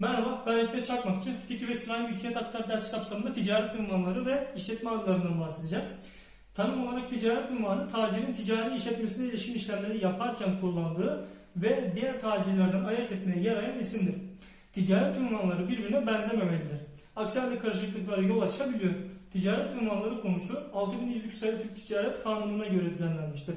Merhaba, ben Hikmet Çakmakçı. Fikri ve Sınai Mülkiyet Hakları dersi kapsamında ticaret ünvanları ve işletme adlarından bahsedeceğim. Tanım olarak ticaret ünvanı, tacirin ticari işletmesine ilişkin işlemleri yaparken kullandığı ve diğer tacirlerden ayırt etmeye yarayan isimdir. Ticaret ünvanları birbirine benzememelidir. Aksi halde karışıklıklara yol açabiliyor. Ticaret ünvanları konusu 6100 sayılı Türk Ticaret Kanunu'na göre düzenlenmiştir.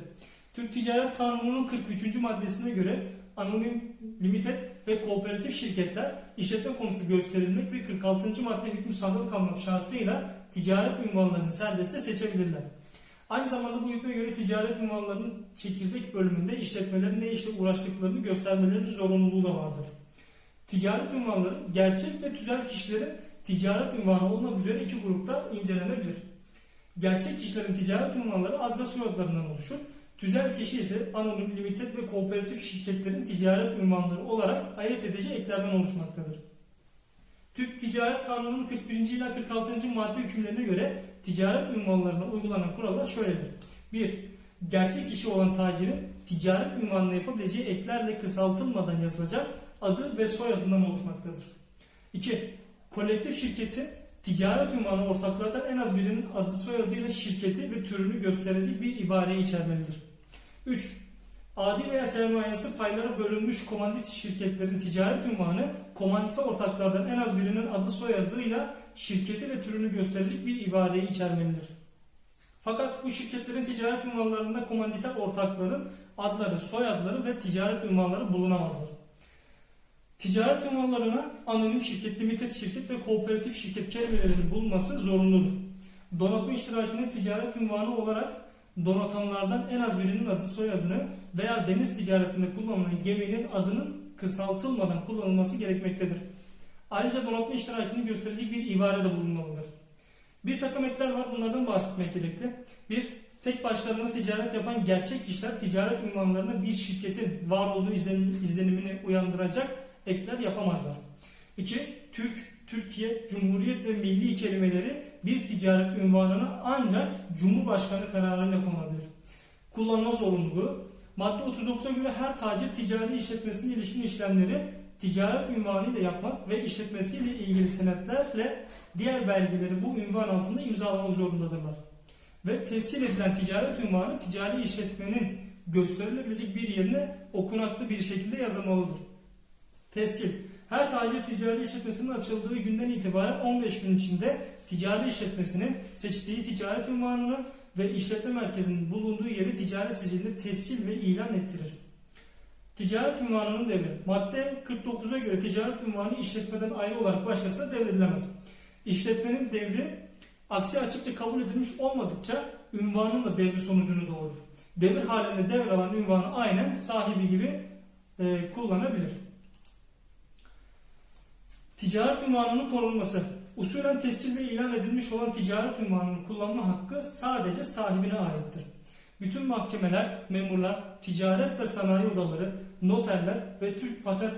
Türk Ticaret Kanunu'nun 43. maddesine göre anonim, limited ve kooperatif şirketler işletme konusu gösterilmek ve 46. madde hükmü sandık kalmak şartıyla ticaret ünvanlarını serbestçe seçebilirler. Aynı zamanda bu hükme göre ticaret ünvanlarının çekirdek bölümünde işletmelerin ne işle uğraştıklarını göstermeleri zorunluluğu da vardır. Ticaret ünvanları gerçek ve tüzel kişilerin ticaret ünvanı olmak üzere iki grupta incelenebilir. Gerçek kişilerin ticaret ünvanları ad ve soyadlarından oluşur. Tüzel kişi ise anonim, limited ve kooperatif şirketlerin ticaret ünvanları olarak ayırt edici eklerden oluşmaktadır. Türk Ticaret Kanunu'nun 41. ila 46. madde hükümlerine göre ticaret ünvanlarına uygulanan kurallar şöyledir. 1. Gerçek kişi olan tacirin ticaret ünvanına yapabileceği eklerle kısaltılmadan yazılacak adı ve soyadından oluşmaktadır. 2. Kolektif şirketin ticaret ünvanı ortaklardan en az birinin adı soyadıyla şirketi ve türünü gösterecek bir ibareyi içermelidir. 3. Adi veya sermayesi paylara bölünmüş komandit şirketlerin ticaret ünvanı komandite ortaklardan en az birinin adı soyadıyla şirketi ve türünü gösterecek bir ibareyi içermelidir. Fakat bu şirketlerin ticaret ünvanlarında komandite ortakların adları, soyadları ve ticaret ünvanları bulunamazlar. Ticaret ünvanlarına anonim şirket, limited şirket ve kooperatif şirket kelimelerinin bulunması zorunludur. Donatma iştirakinin ticaret ünvanı olarak donatanlardan en az birinin adı soyadını veya deniz ticaretinde kullanılan geminin adının kısaltılmadan kullanılması gerekmektedir. Ayrıca donatma iştirakini gösterecek bir ibare de bulunmalıdır. Bir takım ekler var bunlardan bahsetmek gerekli. Bir, tek başlarına ticaret yapan gerçek kişiler ticaret ünvanlarına bir şirketin var olduğu izlenim- izlenimini uyandıracak ekler yapamazlar. İki, Türk, Türkiye, Cumhuriyet ve Milli kelimeleri bir ticaret ünvanına ancak Cumhurbaşkanı kararıyla konulabilir. Kullanma zorunluluğu, madde 39'a göre her tacir ticari işletmesine ilişkin işlemleri ticaret ünvanı ile yapmak ve işletmesiyle ilgili senetlerle diğer belgeleri bu ünvan altında imzalamak zorundadırlar. Ve tescil edilen ticaret ünvanı ticari işletmenin gösterilebilecek bir yerine okunaklı bir şekilde yazılmalıdır. Tescil. Her tacir ticari işletmesinin açıldığı günden itibaren 15 gün içinde ticari işletmesinin seçtiği ticaret ünvanını ve işletme merkezinin bulunduğu yeri ticaret sicilinde tescil ve ilan ettirir. Ticaret ünvanının devri. Madde 49'a göre ticaret ünvanı işletmeden ayrı olarak başkasına devredilemez. İşletmenin devri aksi açıkça kabul edilmiş olmadıkça ünvanın da devri sonucunu doğurur. Devir halinde devralan ünvanı aynen sahibi gibi e, kullanabilir. Ticaret ünvanının korunması. Usulen tescil ve ilan edilmiş olan ticaret ünvanının kullanma hakkı sadece sahibine aittir. Bütün mahkemeler, memurlar, ticaret ve sanayi odaları, noterler ve Türk Patent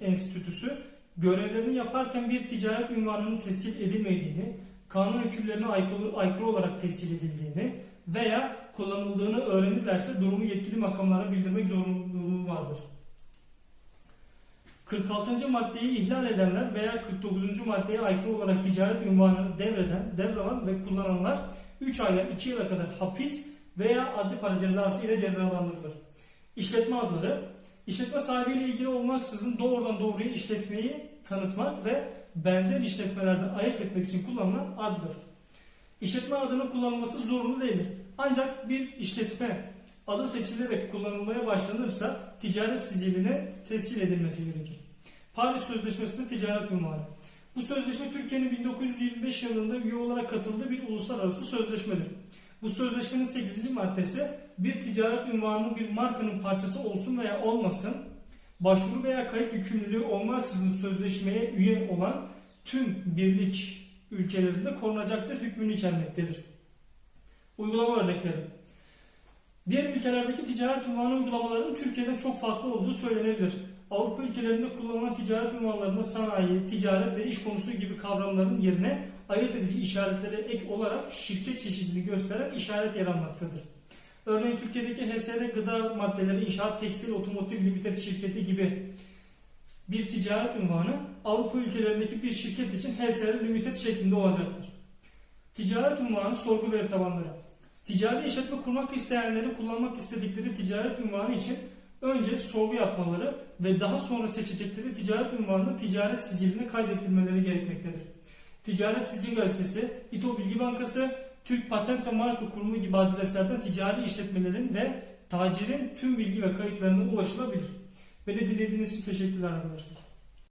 Enstitüsü görevlerini yaparken bir ticaret ünvanının tescil edilmediğini, kanun hükümlerine aykırı, aykırı olarak tescil edildiğini veya kullanıldığını öğrenirlerse durumu yetkili makamlara bildirmek zorunluluğu vardır. 46. maddeyi ihlal edenler veya 49. maddeye aykırı olarak ticaret ünvanını devreden, devralan ve kullananlar 3 aydan 2 yıla kadar hapis veya adli para cezası ile cezalandırılır. İşletme adları, işletme sahibiyle ilgili olmaksızın doğrudan doğruya işletmeyi tanıtmak ve benzer işletmelerden ayırt etmek için kullanılan addır. İşletme adının kullanılması zorunlu değildir. Ancak bir işletme adı seçilerek kullanılmaya başlanırsa ticaret siciline tescil edilmesi gerekir. Paris Sözleşmesi'nde ticaret ünvanı. Bu sözleşme Türkiye'nin 1925 yılında üye olarak katıldığı bir uluslararası sözleşmedir. Bu sözleşmenin 8. maddesi bir ticaret ünvanı bir markanın parçası olsun veya olmasın, başvuru veya kayıt yükümlülüğü olmaksızın sözleşmeye üye olan tüm birlik ülkelerinde korunacaktır hükmünü içermektedir. Uygulama örnekleri Diğer ülkelerdeki ticaret ünvanı uygulamalarının Türkiye'den çok farklı olduğu söylenebilir. Avrupa ülkelerinde kullanılan ticaret ünvanlarında sanayi, ticaret ve iş konusu gibi kavramların yerine ayırt edici işaretlere ek olarak şirket çeşidini gösteren işaret yer almaktadır. Örneğin Türkiye'deki HSR gıda maddeleri, inşaat, tekstil, otomotiv, limited şirketi gibi bir ticaret ünvanı Avrupa ülkelerindeki bir şirket için HSR Limited şeklinde olacaktır. Ticaret ünvanı sorgu veri tabanları. Ticari işletme kurmak isteyenlerin kullanmak istedikleri ticaret ünvanı için önce sorgu yapmaları ve daha sonra seçecekleri ticaret ünvanını ticaret siciline kaydettirmeleri gerekmektedir. Ticaret Sicil Gazetesi, İTO Bilgi Bankası, Türk Patent ve Marka Kurumu gibi adreslerden ticari işletmelerin ve tacirin tüm bilgi ve kayıtlarına ulaşılabilir. Beni dinlediğiniz için teşekkürler arkadaşlar.